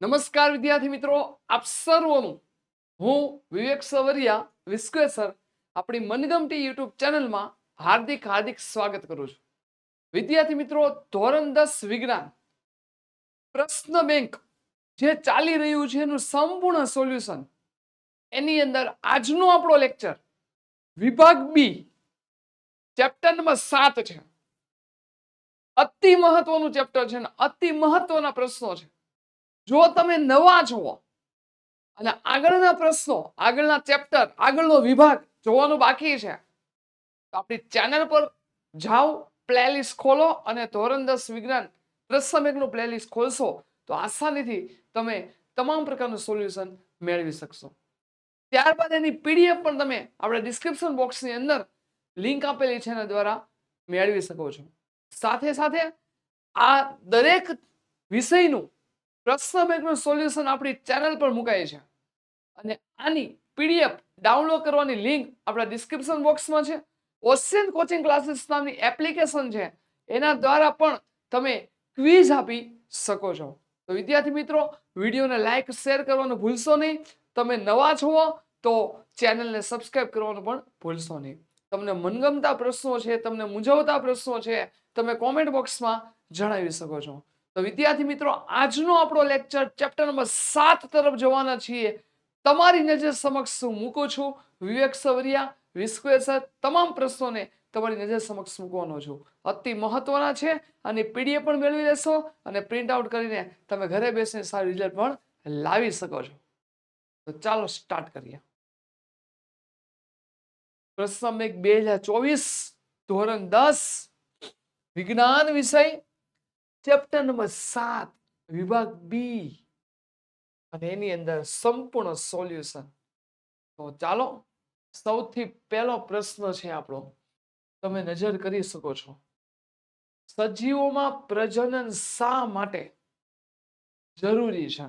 નમસ્કાર વિદ્યાર્થી મિત્રો, આપ સર્વનું. હું વિવેક સવરિયા વિસ્કે સર, આપણી મનગમતી યુટ્યુબ ચેનલમાં હાર્દિક હાર્દિક સ્વાગત કરું છું. વિદ્યાર્થી મિત્રો, ધોરણ દસ વિજ્ઞાન. પ્રશ્ન બેંક જે ચાલી રહ્યું છે એનું સંપૂર્ણ સોલ્યુશન. એની અંદર આજનો આપણો લેક્ચર વિભાગ બી ચેપ્ટર નંબર સાત છે. અતિ મહત્વનું ચેપ્ટર છે અને અતિ મહત્વના પ્રશ્નો છે. જો તમે નવા છો, અને આગળના પ્રશ્નો, આગળના ચેપ્ટર આગળનો વિભાગ જોવાનું બાકી છે, તો આપણી ચેનલ પર જાઓ પ્લેલિસ્ટ ખોલો અને ધોરણ દસ વિજ્ઞાન પ્રસમેકનું પ્લેલિસ્ટ ખોલશો, તો આસાનીથી તમે તમામ પ્રકારનું સોલ્યુશન મેળવી શકશો. ત્યારબાદ એની પીડીએફ પણ તમે આપણે ડિસ્ક્રિપ્શન બોક્સની અંદર લિંક આપેલી છે એના દ્વારા મેળવી શકો છો. સાથે સાથે આ દરેક વિષયનું પ્રશ્ન બેંકનું સોલ્યુશન આપણી ચેનલ પર મુકાય છે. અને આની પીડીએફ ડાઉનલોડ કરવાની લિંક આપણા ડિસ્ક્રિપ્શન બોક્સમાં છે. ઓશિયન કોચિંગ ક્લાસીસ નામની એપ્લિકેશન છે. એના દ્વારા પણ તમે ક્વિઝ આપી શકો છો. તો વિદ્યાર્થી મિત્રો, વિડીયોને લાઇક શેર કરવાનું ભૂલશો નહીં. તમે નવા છો તો ચેનલને સબસ્ક્રાઇબ કરવાનું પણ ભૂલશો નહીં. તમને મનગમતા પ્રશ્નો છે, તમને મૂંઝવતા પ્રશ્નો છે, તમે કોમેન્ટ બોક્સમાં જણાવી શકો છો. તો વિદ્યાર્થી મિત્રો, આજનો આપણો લેક્ચર ચેપ્ટર નંબર સાત તરફ જવાના છીએ. તમારી નજર સમક્ષ હું મૂકું છું. વિવેક સવરિયા વિસ્કવે સર, તમામ પ્રશ્નોને તમારી નજર સમક્ષ મૂકવાનો છું. અતિ મહત્વના છે અને પીડીએફ પણ મેળવી લેશો અને પ્રિન્ટ આઉટ કરીને તમે ઘરે બેસીને સારું રિઝલ્ટ પણ લાવી શકો છો. તો ચાલો સ્ટાર્ટ કરીએ. પ્રશ્ન એક બે હજાર ચોવીસ, ધોરણ દસ, વિજ્ઞાન વિષય ચેપ્ટર નંબર સાત વિભાગ બી અને એની અંદર સંપૂર્ણ સોલ્યુશન તો ચાલો, સૌથી પહેલો પ્રશ્ન છે આપણો. તમે નજર કરી શકો છો. સજીવોમાં પ્રજનન શા માટે જરૂરી છે?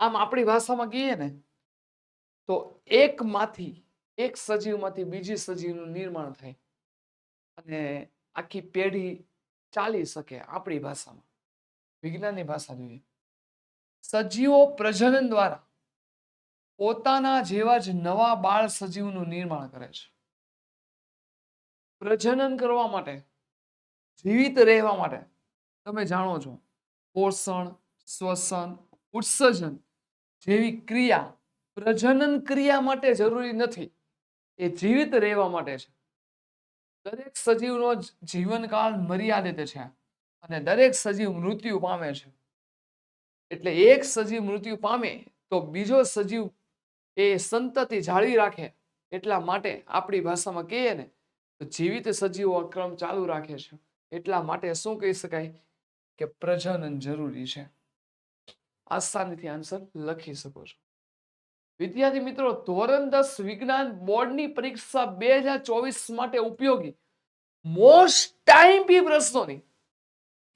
આમ આપણી ભાષામાં કહીએ ને, તો એકમાંથી, એક સજીવમાંથી બીજી સજીવનું નિર્માણ થાય. અને આખી પેઢી ચાલી શકે આપણી ભાષામાં. વિજ્ઞાનની ભાષા જોઈએ. સજીવો પ્રજનન દ્વારા પોતાના જેવા જ નવા બાળ સજીવનું નિર્માણ કરે છે. પ્રજનન કરવા માટે, જીવિત રહેવા માટે, તમે જાણો છો, પોષણ, શ્વસન, ઉત્સર્જન જેવી ક્રિયા પ્રજનન ક્રિયા માટે જરૂરી નથી. એ જીવિત રહેવા માટે છે. દરેક સજીવનો જીવનકાળ મર્યાદિત છે અને દરેક સજીવ મૃત્યુ પામે છે. એટલે એક સજીવ મૃત્યુ પામે તો બીજો સજીવ એ સંતતિ જાળવી રાખે એટલા માટે આપણી ભાષામાં કહીએ ને તો જીવિત સજીવો ક્રમ ચાલુ રાખે છે. એટલા માટે શું કહી શકાય કે પ્રજનન જરૂરી છે. આસાનીથી આન્સર લખી શકો છો. વિદ્યાર્થી મિત્રો, ધોરણ દસ વિજ્ઞાન બોર્ડની પરીક્ષા બે હજાર ચોવીસ માટે ઉપયોગી. મોસ્ટ ટાઈમ બી પ્રશ્નોની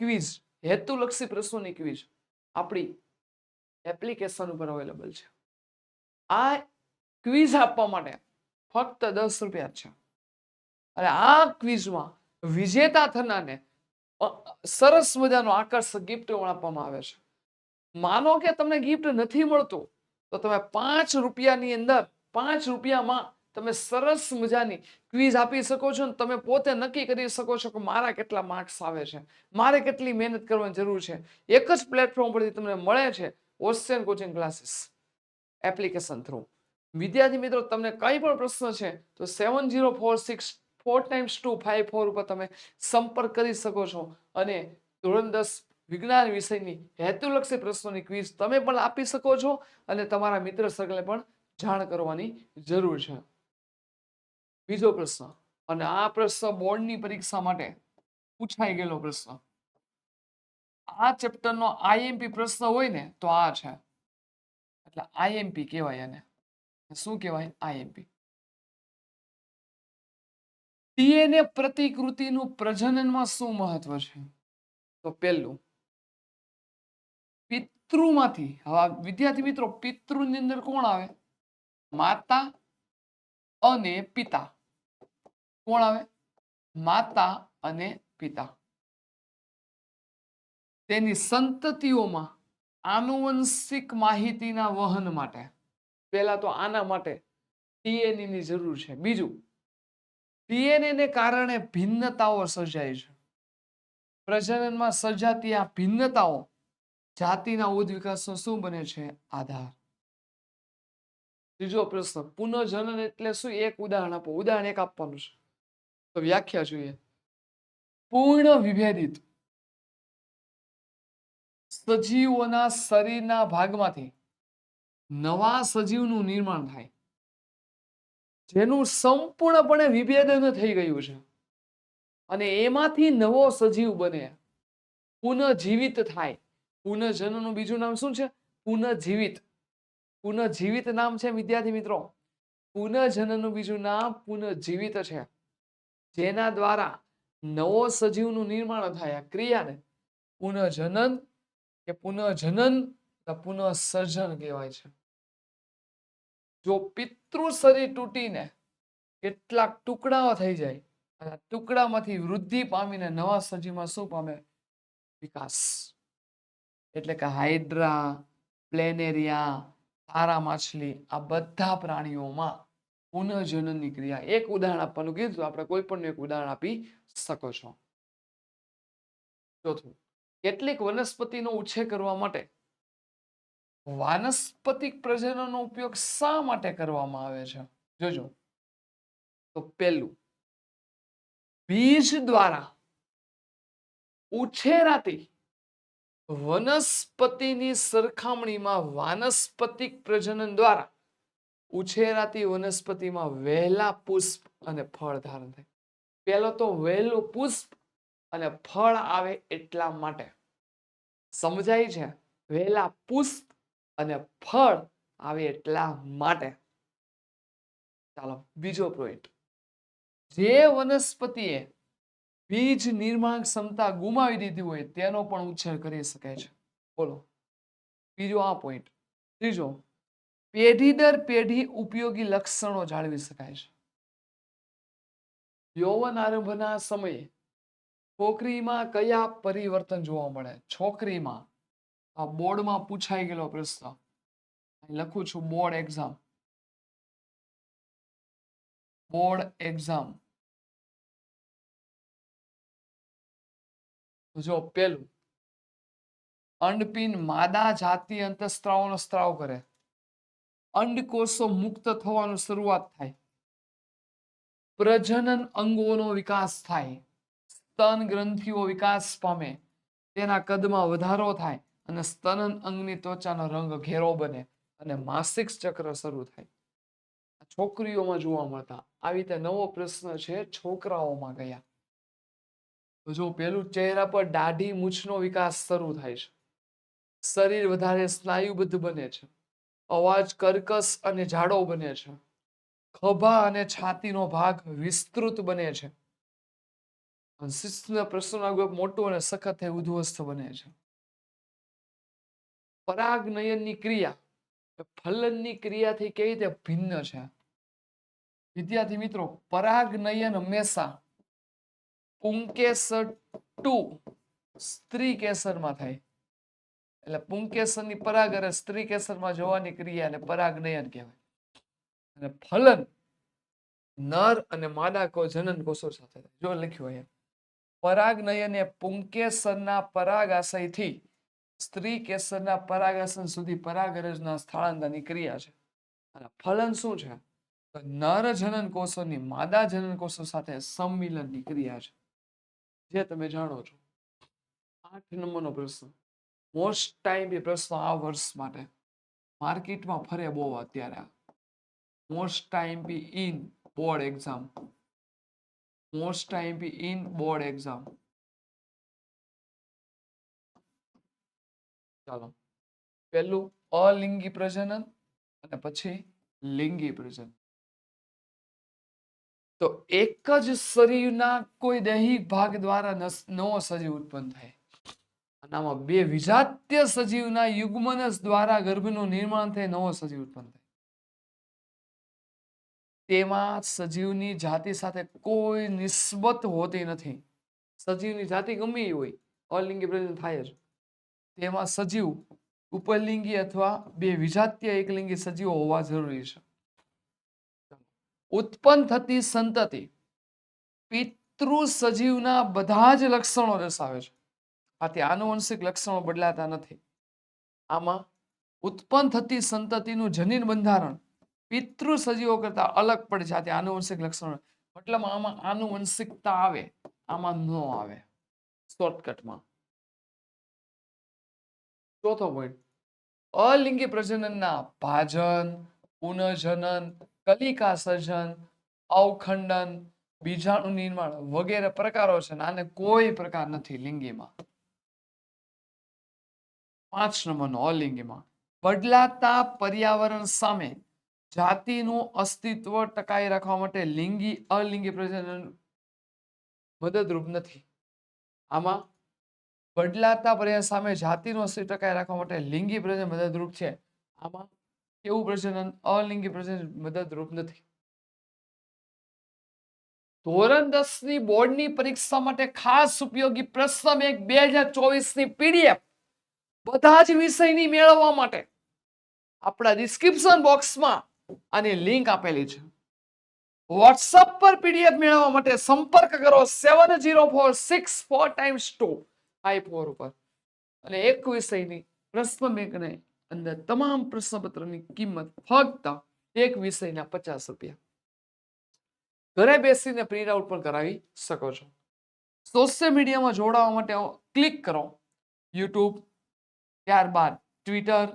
ક્વિઝ હેતુલક્ષી પ્રશ્નોની ક્વિઝ આપણી એપ્લિકેશન ઉપર અવેલેબલ છે. આ ક્વિઝ આપવા માટે ફક્ત દસ રૂપિયા છે. અને આ ક્વિઝમાં વિજેતા થનારને સરસ મજાનો આકર્ષક ગિફ્ટ આપવામાં આવે છે. માનો કે તમને ગિફ્ટ નથી મળતું તો તમે પાંચ રૂપિયાની અંદર, પાંચ રૂપિયામાં તમે સરસ મજાની ક્વિઝ આપી શકો છો ને તમે પોતે નક્કી કરી શકો છો કે મારા કેટલા માર્ક્સ આવે છે. મારે કેટલી મહેનત કરવાની જરૂર છે. એક જ પ્લેટફોર્મ પરથી તમને મળે છે Ocean coaching classes application through વિદ્યાર્થી મિત્રો, તમને કઈ પણ પ્રશ્ન છે, તો seven zero four six four times two five four ઉપર તમે સંપર્ક કરી શકો છો અને ધોરણ દસ વિજ્ઞાન વિષયની હેતુલક્ષી પ્રશ્નોની ક્વિઝ તમે પણ આપી શકો છો અને તમારા મિત્ર સર્કલને પણ જાણ કરવાની જરૂર છે. બીજો પ્રશ્ન, અને આ પ્રશ્ન બોર્ડની પરીક્ષા માટે પૂછાઈ ગયેલો પ્રશ્ન. આ ચેપ્ટરનો આઈએમપી પ્રશ્ન હોય ને, તો આ છે. એટલે આઈએમપી કહેવાય એને. શું કહેવાય? આઈએમપી ડીએનએ પ્રતિકૃતિનું પ્રજનનમાં શું મહત્વ છે? તો પહેલું પિતૃમાંથી. હવે વિદ્યાર્થી મિત્રો, પિતૃની અંદર કોણ આવે? માતા અને પિતા. કોણ આવે? માતા અને પિતા. તેની સંતતિઓમાં આનુવંશિક માહિતીના વહન માટે. પહેલા તો આના માટે ડીએનએ ની જરૂર છે. બીજું ડીએનએ ને કારણે ભિન્નતાઓ સર્જાય છે. પ્રજનનમાં સર્જાતી આ ભિન્નતાઓ જાતિના ઉદ્વિકાસનો શું બને છે? આધાર. ત્રીજો પ્રશ્ન, પુનઃજનન એટલે શું? એક ઉદાહરણ આપો, ઉદાહરણ એક આપવાનું છે. તો વ્યાખ્યા જોઈએ. પૂર્ણ વિભેદિત સજીવોના શરીરના ભાગમાંથી નવા સજીવનું નિર્માણ થાય. જેનું સંપૂર્ણપણે વિભેદન થઈ ગયું છે. અને એમાંથી નવો સજીવ બને. પુનઃજીવિત થાય. પુનઃજનનનું બીજું નામ શું છે? પુનઃજીવિત. પુનઃજીવિત નામ છે, વિદ્યાર્થી મિત્રો. પુનઃજનનનું બીજું નામ પુનઃજીવિત છે. જેના દ્વારા નવો સજીવનું નિર્માણ થાય ક્રિયાને પુનઃજનન કે પુનઃજનન પુનઃસર્જન કહેવાય છે. જો પિતૃ શરીર તૂટીને કેટલાક ટુકડાઓ થઈ જાય, અને ટુકડામાંથી વૃદ્ધિ પામીને નવા સજીવમાં શું પામે? વિકાસ. એટલે કે હાઇડ્રા પ્લેનેરિયા તારા માછલી, આ બધા પ્રાણીઓમાં પુનઃજનનની ક્રિયા. એક ઉદાહરણ આપવાનું કીધું આપણે કોઈ પણ એક ઉદાહરણ આપી શકો છો. ચોથું, કેટલીક વનસ્પતિનો ઉછેર કરવા માટે વાનસ્પતિક પ્રજનનનો ઉપયોગ શા માટે કરવામાં આવે છે? જોજો. તો પહેલું, બીજ દ્વારા ઉછેરાતી વનસ્પતિની સરખામણીમાં વાનસ્પતિક પ્રજનન દ્વારા ઉછેરાતી વનસ્પતિમાં વહેલા પુષ્પ અને ફળ ધારણ થાય. પહેલો તો વહેલું પુષ્પ અને ફળ આવે એટલા માટે. સમજાય છે? વહેલા પુષ્પ અને ફળ આવે એટલા માટે. ચાલો, બીજો પોઈન્ટ જે વનસ્પતિએ બીજ નિર્માણ ક્ષમતા ગુમાવી દીધી હોય તેનો પણ ઉછેર કરી શકાય છે. બોલો. બીજો આ પોઈન્ટ ત્રીજો. પેઢી દર પેઢી ઉપયોગી લક્ષણો જાળવી શકાય છે. યૌવન આરંભના સમયે છોકરીમાં કયા પરિવર્તન જોવા મળે? છોકરીમાં. આ બોર્ડમાં પૂછાઈ ગયેલો પ્રશ્ન. લખું છું બોર્ડ એક્ઝામ. Board exam. જો પેલું, અંડપિન માદા જાતિ અંતસ્ત્રાવનો સ્ત્રાવ કરે. અંડકોષો મુક્ત થવાનું શરૂઆત થાય. પ્રજનન અંગોનો વિકાસ થાય. સ્તન ગ્રંથિઓ વિકાસ પામે. તેના કદમાં વધારો થાય અને સ્તનન અંગની ત્વચાનો રંગ ઘેરો બને અને માસિક ચક્ર શરૂ થાય. છોકરીઓમાં જોવા મળતા, આવી રીતે નવો પ્રશ્ન છે, છોકરાઓમાં ગયા. જો પેલું ચહેરા પર દાઢી મૂછનો વિકાસ શરૂ થાય છે. શરીર વધારે સ્નાયુબદ્ધ બને છે. અવાજ કર્કશ અને જાડો બને છે. ખભા અને છાતીનો ભાગ વિસ્તૃત બને છે. શિસ્તના પ્રશ્નોના મોટું અને સખત ઉદ્ધવસ્ત બને છે. પરાગનયનની ક્રિયા એ ફલનની ક્રિયાથી કેવી રીતે ભિન્ન છે? વિદ્યાર્થી મિત્રો પરાગનયન હંમેશા પુંકેસર ટુ સ્ત્રી કેસરમાં થાય. એટલે પુંકેસરની પરાગ અને સ્ત્રી કેસરમાં અને પરાગ પરાગનયન કહેવાય. અને ફલન નર અને માદા કો જનન કોષો સાથે જો લખ્યું અહીંયા પરાગનયન એ પુંકેસરના પરાગાશયથી સ્ત્રી કેસરના પરાગાસન સુધી પરાગરજના સ્થળાંતરની ક્રિયા છે. અને ફલન શું છે? તો નર જનન કોષોની માદા જનન કોષો સાથે સંમિલનની ક્રિયા છે. જે તમે જાણો છો? આઠ નંબરનો પ્રશ્ન. મોસ્ટ ટાઈમ એ પ્રશ્ન આ વર્ષ માટે. માર્કેટમાં ફરે બહુ અત્યારે most time be in board exam most time be in board exam ચાલો. પહેલું અલિંગી પ્રજનન અને પછી લિંગી પ્રજનન. તો એક જ શરીરના કોઈ દૈહિક ભાગ દ્વારા નવો સજીવ ઉત્પન્ન થાય. અને આમાં બે વિજાત્ય સજીવના યુગ્મનસ દ્વારા ગર્ભનું નિર્માણ થઈ નવો સજીવ ઉત્પન્ન થાય. તેમાં સજીવની જાતિ સાથે કોઈ નિસ્બત હોતી નથી. સજીવની જાતિ ગમે એ હોય, અલિંગી પ્રજનન થાય જ. તેમાં સજીવ ઉપલિંગી અથવા બે વિજાતીય એકલિંગી સજીવો હોવા જરૂરી છે. ઉત્પન્ન થતી સંતતિ પિતૃ સજીવના બધા જ લક્ષણો દર્શાવે છે. આથી આનુવંશિક લક્ષણો બદલાતા નથી. આમાં ઉત્પન્ન થતી સંતતિનું જનીન બંધારણ પિતૃ સજીવો કરતા અલગ પડે છે. આથી આનુવંશિક લક્ષણો મતલબ આમાં આનુવંશિકતા આવે, આમાં ન આવે. શોર્ટકટમાં. ચોથો પોઈન્ટ અલિંગી પ્રજનનના ભાજન પુનઃજનન કલિકા સર્જન અવખંડન, બીજાણુ નિર્માણ વગેરે પ્રકારો છે આને કોઈ પ્રકાર નથી લિંગીમાં. પાંચ નંબરનો અલિંગીમાં. બદલાતા પર્યાવરણ સામે જાતિનું અસ્તિત્વ ટકાવી રાખવા માટે લિંગી, અલિંગી પ્રજનન મદદરૂપ નથી. આમાં બદલાતા પર્યાવરણ સામે જાતિનું અસ્તિત્વ ટકાવી રાખવા માટે લિંગી પ્રજનન મદદરૂપ છે. આમાં કેવું પ્રજનન અલિંગી પ્રજનન મદદરૂપ નથી. ધોરણ દસની બોર્ડની પરીક્ષા માટે ખાસ ઉપયોગી પ્રશ્ન બેંક બે હજાર ચોવીસની પીડીએફ બધા જ વિષયની મેળવવા માટે. આપણા ડિસ્ક્રિપ્શન બોક્સમાં આની લિંક આપેલી છે. વોટ્સઅપ પર પીડીએફ મેળવવા માટે સંપર્ક કરો seven zero four six four times two five four ઉપર. અને એક વિષયની પ્રશ્ન બેંકને અંદર તમામ પ્રશ્નપત્રની કિંમત ફક્ત એક વિષયના પચાસ રૂપિયા. ઘરે બેસીને પ્રિન્ટ આઉટ પણ કરાવી શકો છો. સોશિયલ મીડિયામાં જોડાવા માટે ક્લિક કરો. યુટ્યુબ ત્યારબાદ ટ્વિટર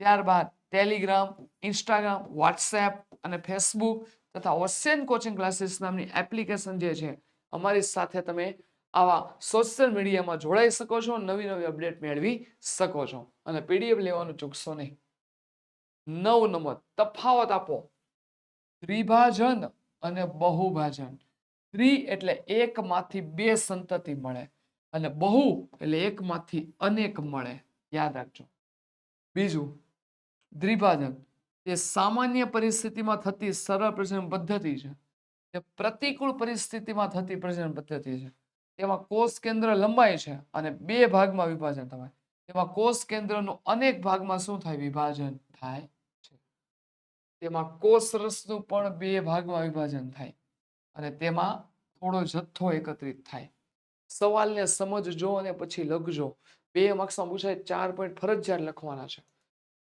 ત્યારબાદ ટેલિગ્રામ ઇન્સ્ટાગ્રામ વોટ્સએપ અને ફેસબુક તથા ઓશિયન કોચિંગ ક્લાસીસ નામની એપ્લિકેશન જે છે, અમારી સાથે તમે આવા સોશિયલ મીડિયામાં જોડાઈ શકો છો, નવી નવી અપડેટ મેળવી શકો છો. અને પીડીએફ લેવાનું ચૂકશો નહીં. નવ નંબર, તફાવત આપો. દ્વિભાજન અને બહુભાજન. ત્રિ એટલે એકમાંથી બે સંતતિ મળે અને બહુ એટલે એકમાંથી અનેક મળે. યાદ રાખજો. બીજું, દ્વિભાજન. એ સામાન્ય પરિસ્થિતિમાં થતી સરળ પ્રજનન પદ્ધતિ છે. તે પ્રતિકૂળ પરિસ્થિતિમાં થતી પ્રજનન પદ્ધતિ છે. તેમાં કોષ કેન્દ્ર લંબાય છે અને બે ભાગમાં વિભાજન થાય. તેમાં કોષ કેન્દ્રનું અનેક ભાગમાં શું થાય? વિભાજન થાય છે. તેમાં કોષ રસનું પણ બે ભાગમાં વિભાજન થાય અને તેમાં થોડો જથ્થો એકત્રિત થાય. સવાલને સમજજો અને પછી લખજો. બે માર્ક્સમાં પૂછાય ચાર પોઈન્ટ ફરજિયાત લખવાના છે.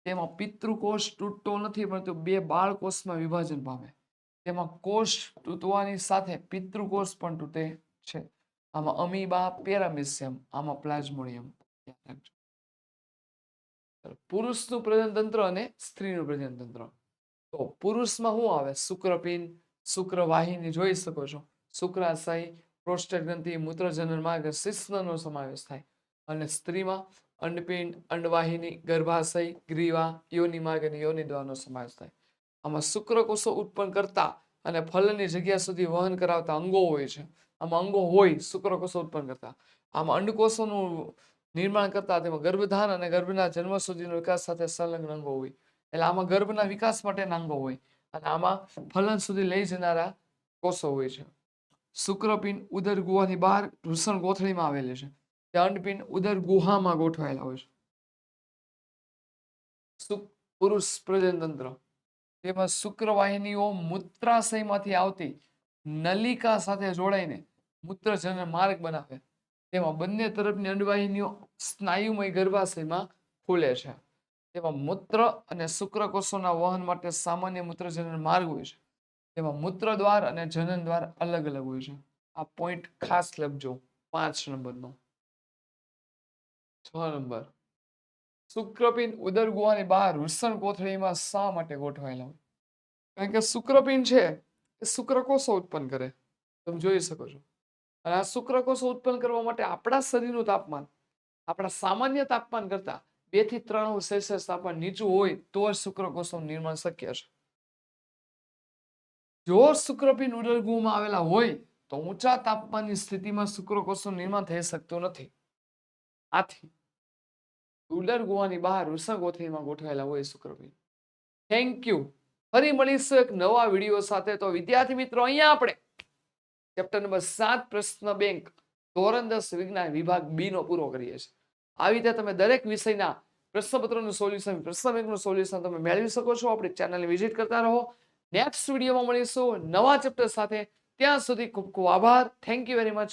તેમાં પિતૃકોષ તૂટતો નથી, પરંતુ બે બાળકોષમાં વિભાજન પામે. તેમાં કોષ તૂટવાની સાથે પિતૃકોષ પણ તૂટે છે. આમાં અમીબા પેરામિસિયમ આમાં પ્લાઝ્મોડિયમ યાદ રાખજો પુરુષનું પ્રજનતંત્ર અને સ્ત્રીનું પ્રજનતંત્ર તો પુરુષમાં શું આવે શુક્રપિન શુક્રવાહિની જોઈ શકો છો શુક્રાશય પ્રોસ્ટેટ ગ્રંથિ મૂત્રજનન માર્ગ શિશ્નનો સમાવેશ થાય અને સ્ત્રીમાં અંડપિંડ અંડવાહિની ગર્ભાશય ગ્રીવા યોની માર્ગ અને યોની દ્વારનો સમાવેશ થાય આમાં શુક્રકોષો ઉત્પન્ન કરતા અને ફલની જગ્યા સુધી વહન કરાવતા અંગો હોય છે આમાં અંગો હોય શુક્રકોષો ઉત્પન્ન કરતા. આમાં અંડકોષોનું નિર્માણ કરતા, તેમાં ગર્ભધાન અને ગર્ભના જન્મ સુધીનો વિકાસ સાથે સંલગ્ન અંગો હોય. એટલે આમાં ગર્ભના વિકાસ માટેના અંગો હોય અને આમાં ફલન સુધી લઈ જનારા કોષો હોય છે. શુક્રપિંડ ઉદર ગુહાની બહાર વૃષણ ગોથળીમાં આવેલી છે. તે અંડપિંડ ઉદર ગુહામાં ગોઠવાયેલા હોય છે. પુરુષ પ્રજનતંત્ર તેમાં શુક્રવાહિનીઓ મૂત્રાશયમાંથી આવતી નલિકા સાથે જોડાઈને મૂત્રજનન માર્ગ બનાવે, તેમાં બંને તરફની અંડવાહિનીઓ સ્નાયુમય ગર્ભાશયમાં ખુલે છે. તેમાં મૂત્ર અને શુક્રકોષોના વહન માટે સામાન્ય મૂત્રજનન માર્ગ હોય છે. તેમાં મૂત્ર દ્વાર અને જનન દ્વાર અલગ અલગ હોય છે. આ પોઈન્ટ ખાસ લખજો પાંચ નંબરનો. છ નંબર. શુક્રપિંડ ઉદર ગુવાની બહાર વૃષણ કોથળીમાં શા માટે ગોઠવાયેલા હોય? કારણ કે શુક્રપિંડ છે એ શુક્રકોષો ઉત્પન્ન કરે. તમે જોઈ શકો છો. અને આ શુક્રકોષો ઉત્પન્ન કરવા માટે આપણા શરીરનું તાપમાન, આપણા સામાન્ય તાપમાન કરતા બેથી ત્રણ સેલ્સિયસ તાપમાન નીચું હોય તો જ શુક્રકોષોનું નિર્માણ શક્ય છે. જો શુક્રપિંડ ઉદરગુહમાં આવેલા હોય તો ઊંચા તાપમાનની સ્થિતિમાં શુક્રકોષોનું નિર્માણ થઈ શકતું નથી. આથી ઉદર ગુહાની બહાર વૃષણ કોથળીમાં ગોઠવાયેલા હોય શુક્રપિંડ થેન્ક યુ ફરી મળીશું એક નવા વીડિયો સાથે. તો વિદ્યાર્થી મિત્રો, અહીંયા આપણે ચેપ્ટર નંબર સાત, પ્રશ્ન બેંક. ધોરણ દસ, વિજ્ઞાન વિભાગ બી નો પૂરો કરીએ છીએ. આવી રીતે તમે દરેક વિષયના પ્રશ્નપત્રનું સોલ્યુશન પ્રશ્ન બેંકનું સોલ્યુશન તમે મેળવી શકો છો. આપણી ચેનલને વિઝિટ કરતા રહો. નેક્સ્ટ વિડીયોમાં મળીશું. નવા ચેપ્ટર સાથે ત્યાં સુધી ખૂબ ખૂબ આભાર. Thank you very much